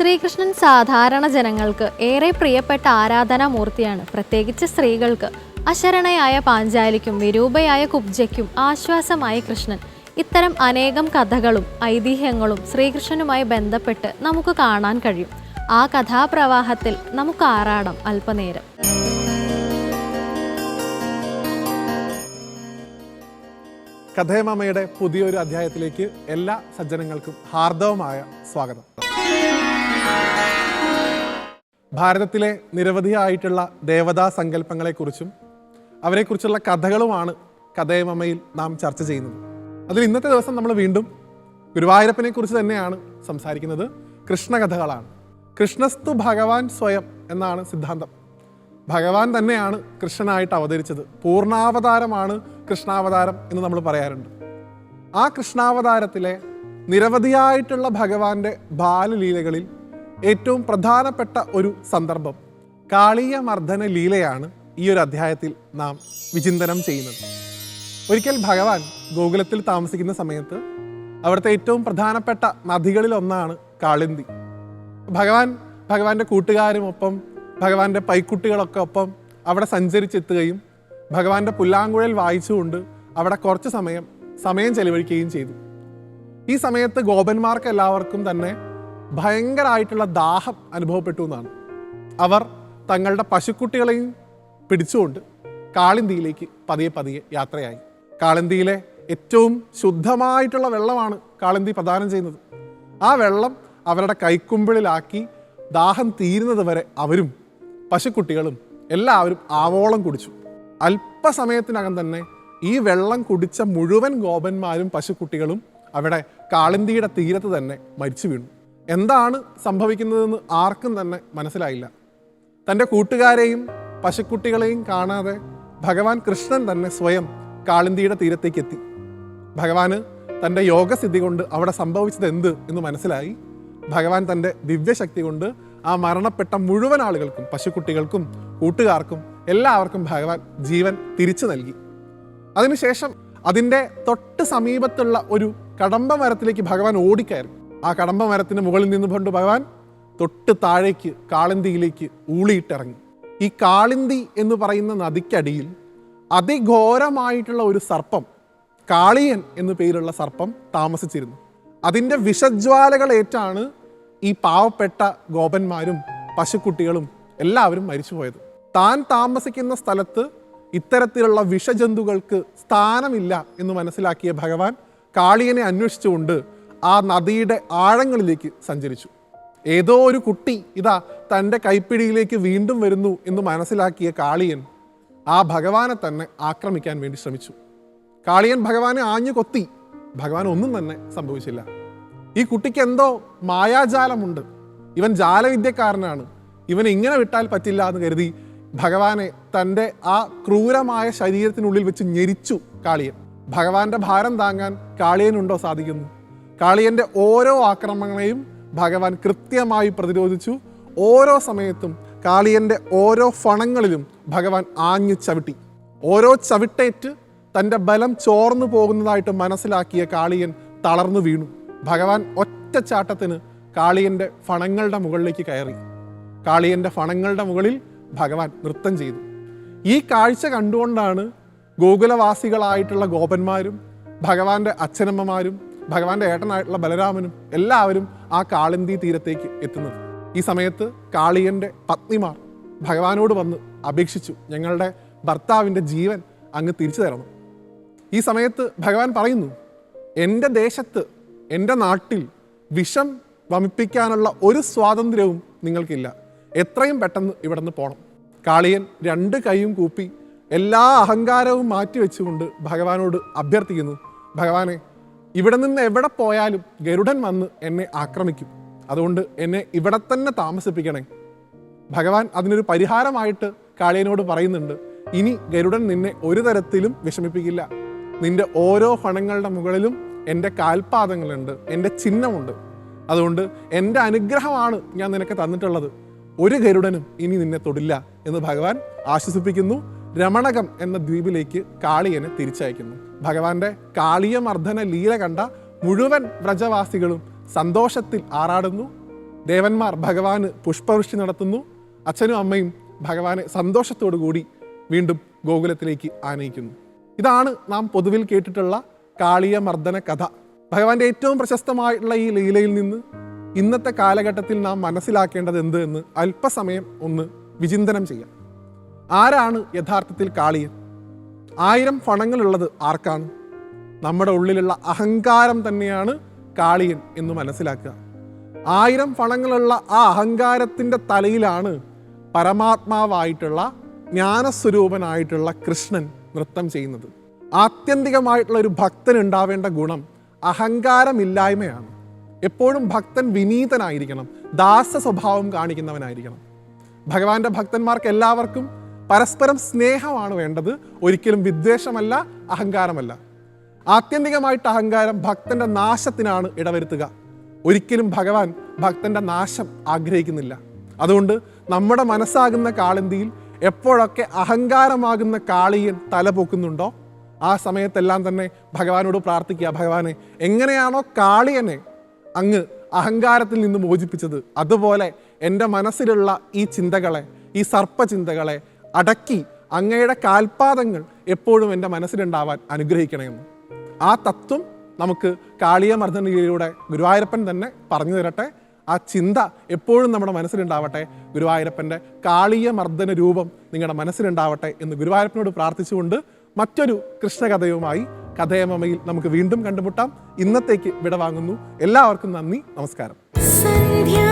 ശ്രീകൃഷ്ണൻ സാധാരണ ജനങ്ങൾക്ക് ഏറെ പ്രിയപ്പെട്ട ആരാധനാമൂർത്തിയാണ്. പ്രത്യേകിച്ച് സ്ത്രീകൾക്ക്. അശരണയായ പാഞ്ചാലിക്കും വിരൂപയായ കുബ്ജയ്ക്കും ആശ്വാസമായ കൃഷ്ണൻ. ഇത്തരം അനേകം കഥകളും ഐതിഹ്യങ്ങളും ശ്രീകൃഷ്ണനുമായി ബന്ധപ്പെട്ട് നമുക്ക് കാണാൻ കഴിയും. ആ കഥാപ്രവാഹത്തിൽ നമുക്ക് ആറാടാം അല്പനേരം. കഥയമ്മയുടെ പുതിയൊരു അധ്യായത്തിലേക്ക് എല്ലാ സജ്ജനങ്ങൾക്കും ഹാർദവമായ സ്വാഗതം. ഭാരതത്തിലെ നിരവധിയായിട്ടുള്ള ദേവതാ സങ്കല്പങ്ങളെക്കുറിച്ചും അവരെക്കുറിച്ചുള്ള കഥകളുമാണ് കഥയമ്മയിൽ നാം ചർച്ച ചെയ്യുന്നത്. അതിൽ ഇന്നത്തെ ദിവസം നമ്മൾ വീണ്ടും ഗുരുവായൂരപ്പനെ കുറിച്ച് തന്നെയാണ് സംസാരിക്കുന്നത്. കൃഷ്ണകഥകളാണ്. കൃഷ്ണസ്തു ഭഗവാൻ സ്വയം എന്നാണ് സിദ്ധാന്തം. ഭഗവാൻ തന്നെയാണ് കൃഷ്ണനായിട്ട് അവതരിച്ചത്. പൂർണാവതാരമാണ് കൃഷ്ണാവതാരം എന്ന് നമ്മൾ പറയാറുണ്ട്. ആ കൃഷ്ണാവതാരത്തിലെ നിരവധിയായിട്ടുള്ള ഭഗവാന്റെ ബാലലീലകളിൽ ഏറ്റവും പ്രധാനപ്പെട്ട ഒരു സന്ദർഭം. കാളീയ മർദ്ദന ലീലയാണ് ഈ ഒരു അധ്യായത്തിൽ നാം വിചിന്തനം ചെയ്യുന്നത്. ഒരിക്കൽ ഭഗവാൻ ഗോകുലത്തിൽ താമസിക്കുന്ന സമയത്ത് അവിടുത്തെ ഏറ്റവും പ്രധാനപ്പെട്ട നദികളിൽ ഒന്നാണ് കാളിന്തി. ഭഗവാൻ ഭഗവാന്റെ കൂട്ടുകാരും ഒപ്പം ഭഗവാന്റെ പൈക്കുട്ടികളൊക്കെ ഒപ്പം അവിടെ സഞ്ചരിച്ചെത്തുകയും ഭഗവാന്റെ പുല്ലാങ്കുഴൽ വായിച്ചുകൊണ്ട് അവിടെ കുറച്ച് സമയം സമയം ചെലവഴിക്കുകയും ചെയ്തു. ഈ സമയത്ത് ഗോപന്മാർക്ക് എല്ലാവർക്കും തന്നെ ഭയങ്കരമായിട്ടുള്ള ദാഹം അനുഭവപ്പെട്ടു എന്നാണ്. അവർ തങ്ങളുടെ പശുക്കുട്ടികളെയും പിടിച്ചുകൊണ്ട് കാളിന്തിയിലേക്ക് പതിയെ പതിയെ യാത്രയായി. കാളിന്തിയിലെ ഏറ്റവും ശുദ്ധമായിട്ടുള്ള വെള്ളമാണ് കാളിന്തി പ്രദാനം ചെയ്യുന്നത്. ആ വെള്ളം അവരുടെ കൈക്കുമ്പിളിലാക്കി ദാഹം തീരുന്നത് വരെ അവരും പശുക്കുട്ടികളും എല്ലാവരും ആവോളം കുടിച്ചു. അല്പസമയത്തിനകം തന്നെ ഈ വെള്ളം കുടിച്ച മുഴുവൻ ഗോപന്മാരും പശുക്കുട്ടികളും അവിടെ കാളിന്തിയുടെ തീരത്ത് തന്നെ മരിച്ചു വീണു. എന്താണ് സംഭവിക്കുന്നതെന്ന് ആർക്കും തന്നെ മനസ്സിലായില്ല. തന്റെ കൂട്ടുകാരെയും പശുക്കുട്ടികളെയും കാണാതെ ഭഗവാൻ കൃഷ്ണൻ തന്നെ സ്വയം കാളിന്തിയുടെ തീരത്തേക്ക് എത്തി ഭഗവാന് തന്റെ യോഗസിദ്ധി കൊണ്ട് അവിടെ സംഭവിച്ചത് എന്ത് എന്ന് മനസ്സിലായി. ഭഗവാൻ തന്റെ ദിവ്യശക്തി കൊണ്ട് ആ മരണപ്പെട്ട മുഴുവൻ ആളുകൾക്കും പശുക്കുട്ടികൾക്കും കൂട്ടുകാർക്കും എല്ലാവർക്കും ഭഗവാൻ ജീവൻ തിരിച്ചു നൽകി. അതിനുശേഷം അതിന്റെ തൊട്ട് സമീപത്തുള്ള ഒരു കടമ്പ മരത്തിലേക്ക് ഭഗവാൻ ഓടിക്കയറി. ആ കടമ്പ മരത്തിന് മുകളിൽ നിന്ന് കൊണ്ട് ഭഗവാൻ തൊട്ട് താഴേക്ക് കാളിന്തിയിലേക്ക് ഊളിയിട്ടിറങ്ങി. ഈ കാളിന്തി എന്ന് പറയുന്ന നദിക്കടിയിൽ അതിഘോരമായിട്ടുള്ള ഒരു സർപ്പം കാളിയൻ എന്നു പേരുള്ള സർപ്പം താമസിച്ചിരുന്നു. അതിന്റെ വിഷജ്വാലകൾ ഏറ്റാണ് ഈ പാവപ്പെട്ട ഗോപന്മാരും പശുക്കുട്ടികളും എല്ലാവരും മരിച്ചുപോയത്. താൻ താമസിക്കുന്ന സ്ഥലത്ത് ഇത്തരത്തിലുള്ള വിഷജന്തുക്കൾക്ക് സ്ഥാനമില്ല എന്ന് മനസ്സിലാക്കിയ ഭഗവാൻ കാളിയനെ അന്വേഷിച്ചുകൊണ്ട് ആ നദിയുടെ ആഴങ്ങളിലേക്ക് സഞ്ചരിച്ചു. ഏതോ ഒരു കുട്ടി ഇതാ തന്റെ കൈപ്പിടിയിലേക്ക് വീണ്ടും വരുന്നു എന്ന് മനസ്സിലാക്കിയ കാളിയൻ ആ ഭഗവാനെ തന്നെ ആക്രമിക്കാൻ വേണ്ടി ശ്രമിച്ചു. കാളിയൻ ഭഗവാനെ ആഞ്ഞു കൊത്തി. ഭഗവാൻ ഒന്നും തന്നെ സംഭവിച്ചില്ല. ഈ കുട്ടിക്ക് എന്തോ മായാജാലമുണ്ട്. ഇവൻ ജാലവിദ്യക്കാരനാണ്. ഇവൻ ഇങ്ങനെ വിട്ടാൽ പറ്റില്ല എന്ന് കരുതി ഭഗവാനെ തന്റെ ആ ക്രൂരമായ ശരീരത്തിനുള്ളിൽ വെച്ച് ഞെരിച്ചു കാളിയൻ. ഭഗവാന്റെ ഭാരം താങ്ങാൻ കാളിയനുണ്ടോ സാധിക്കുന്നു? കാളിയന്റെ ഓരോ ആക്രമണങ്ങളെയും ഭഗവാൻ കൃത്യമായി പ്രതിരോധിച്ചു. ഓരോ സമയത്തും കാളിയന്റെ ഓരോ ഫണങ്ങളിലും ഭഗവാൻ ആഞ്ഞു ചവിട്ടി. ഓരോ ചവിട്ടേറ്റ് തന്റെ ബലം ചോർന്നു പോകുന്നതായിട്ട് മനസ്സിലാക്കിയ കാളിയൻ തളർന്നു വീണു. ഭഗവാൻ ഒറ്റച്ചാട്ടത്തിന് കാളിയന്റെ ഫണങ്ങളുടെ മുകളിലേക്ക് കയറി. കാളിയന്റെ ഫണങ്ങളുടെ മുകളിൽ ഭഗവാൻ നൃത്തം ചെയ്തു. ഈ കാഴ്ച കണ്ടുകൊണ്ടാണ് ഗോകുലവാസികളായിട്ടുള്ള ഗോപന്മാരും ഭഗവാന്റെ അച്ഛനമ്മമാരും ഭഗവാന്റെ ഏട്ടനായിട്ടുള്ള ബലരാമനും എല്ലാവരും ആ കാളിന്തി തീരത്തേക്ക് എത്തുന്നത്. ഈ സമയത്ത് കാളിയന്റെ പത്നിമാർ ഭഗവാനോട് വന്ന് അപേക്ഷിച്ചു ഞങ്ങളുടെ ഭർത്താവിന്റെ ജീവൻ അങ്ങ് തിരിച്ചു തരണം. ഈ സമയത്ത് ഭഗവാൻ പറയുന്നു എന്റെ ദേശത്ത് എന്റെ നാട്ടിൽ വിഷം വമിപ്പിക്കാനുള്ള ഒരു സ്വാതന്ത്ര്യവും നിങ്ങൾക്കില്ല. എത്രയും പെട്ടെന്ന് ഇവിടെ നിന്ന് പോകണം കാളിയൻ രണ്ട് കൈയും കൂപ്പി എല്ലാ അഹങ്കാരവും മാറ്റിവെച്ചുകൊണ്ട് ഭഗവാനോട് അഭ്യർത്ഥിക്കുന്നു ഭഗവാനെ ഇവിടെ നിന്ന് എവിടെ പോയാലും ഗരുഡൻ വന്ന് എന്നെ ആക്രമിക്കും. അതുകൊണ്ട് എന്നെ ഇവിടെ തന്നെ താമസിപ്പിക്കണേ. ഭഗവാൻ അതിനൊരു പരിഹാരമായിട്ട് കാളിയനോട് പറയുന്നുണ്ട്. ഇനി ഗരുഡൻ നിന്നെ ഒരു തരത്തിലും വിഷമിപ്പിക്കില്ല. നിന്റെ ഓരോ ഫണങ്ങളുടെ മുകളിലും എന്റെ കാൽപാദങ്ങളുണ്ട് എന്റെ ചിഹ്നമുണ്ട്. അതുകൊണ്ട് എന്റെ അനുഗ്രഹമാണ് ഞാൻ നിനക്ക് തന്നിട്ടുള്ളത്. ഒരു ഗരുഡനും ഇനി നിന്നെ തൊടില്ല എന്ന് ഭഗവാൻ ആശ്വസിപ്പിക്കുന്നു. രമണകം എന്ന ദ്വീപിലേക്ക് കാളിയനെ തിരിച്ചയക്കുന്നു. ഭഗവാന്റെ കാളിയ മർദ്ദന ലീല കണ്ട മുഴുവൻ വ്രജവാസികളും സന്തോഷത്തിൽ ആറാടുന്നു. ദേവന്മാർ ഭഗവാന് പുഷ്പവൃഷ്ടി നടത്തുന്നു. അച്ഛനും അമ്മയും ഭഗവാനെ സന്തോഷത്തോടു കൂടി വീണ്ടും ഗോകുലത്തിലേക്ക് ആനയിക്കുന്നു. ഇതാണ് നാം പൊതുവിൽ കേട്ടിട്ടുള്ള കാളിയ മർദ്ദന കഥ. ഭഗവാന്റെ ഏറ്റവും പ്രശസ്തമായിട്ടുള്ള ഈ ലീലയിൽ നിന്ന് ഇന്നത്തെ കാലഘട്ടത്തിൽ നാം മനസ്സിലാക്കേണ്ടത് എന്ത് എന്ന് അല്പസമയം ഒന്ന് വിചിന്തനം ചെയ്യാം. ആരാണ് യഥാർത്ഥത്തിൽ കാളിയൻ? ആയിരം ഫണങ്ങളുള്ളത് ആർക്കാണ്? നമ്മുടെ ഉള്ളിലുള്ള അഹങ്കാരം തന്നെയാണ് കാളിയൻ എന്ന് മനസ്സിലാക്കുക. ആയിരം ഫണങ്ങളുള്ള ആ അഹങ്കാരത്തിന്റെ തലയിലാണ് പരമാത്മാവായിട്ടുള്ള ജ്ഞാനസ്വരൂപനായിട്ടുള്ള കൃഷ്ണൻ നൃത്തം ചെയ്യുന്നത്. ആത്യന്തികമായിട്ടുള്ള ഒരു ഭക്തൻ ഉണ്ടാവേണ്ട ഗുണം അഹങ്കാരമില്ലായ്മയാണ്. എപ്പോഴും ഭക്തൻ വിനീതനായിരിക്കണം ദാസ സ്വഭാവം കാണിക്കുന്നവനായിരിക്കണം. ഭഗവാന്റെ ഭക്തന്മാർക്ക് എല്ലാവർക്കും പരസ്പരം സ്നേഹമാണ് വേണ്ടത്. ഒരിക്കലും വിദ്വേഷമല്ല അഹങ്കാരമല്ല. ആത്യന്തികമായിട്ട് അഹങ്കാരം ഭക്തന്റെ നാശത്തിനാണ് ഇടവരുത്തുക. ഒരിക്കലും ഭഗവാൻ ഭക്തന്റെ നാശം ആഗ്രഹിക്കുന്നില്ല. അതുകൊണ്ട് നമ്മുടെ മനസ്സാകുന്ന കാളന്തിയിൽ എപ്പോഴൊക്കെ അഹങ്കാരമാകുന്ന കാളിയൻ തല പൊക്കുന്നുണ്ടോ ആ സമയത്തെല്ലാം തന്നെ ഭഗവാനോട് പ്രാർത്ഥിക്കുക. ഭഗവാനെ എങ്ങനെയാണോ കാളിയനെ അങ്ങ് അഹങ്കാരത്തിൽ നിന്ന് മോചിപ്പിച്ചത് അതുപോലെ എന്റെ മനസ്സിലുള്ള ഈ ചിന്തകളെ ഈ സർപ്പചിന്തകളെ അടക്കി അങ്ങയുടെ കാൽപാദങ്ങൾ എപ്പോഴും എന്റെ മനസ്സിലുണ്ടാവാൻ അനുഗ്രഹിക്കണമെന്ന്. ആ തത്വം നമുക്ക് കാളിയ മർദ്ദനയിലൂടെ ഗുരുവായൂരപ്പൻ തന്നെ പറഞ്ഞു തരട്ടെ. ആ ചിന്ത എപ്പോഴും നമ്മുടെ മനസ്സിലുണ്ടാവട്ടെ. ഗുരുവായൂരപ്പന്റെ കാളിയ മർദ്ദന രൂപം നിങ്ങളുടെ മനസ്സിലുണ്ടാവട്ടെ എന്ന് ഗുരുവായൂരപ്പനോട് പ്രാർത്ഥിച്ചുകൊണ്ട് മറ്റൊരു കൃഷ്ണകഥയുമായി കഥയമമയിൽ നമുക്ക് വീണ്ടും കണ്ടുമുട്ടാം. ഇന്നത്തേക്ക് വിടവാങ്ങുന്നു. എല്ലാവർക്കും നന്ദി. നമസ്കാരം.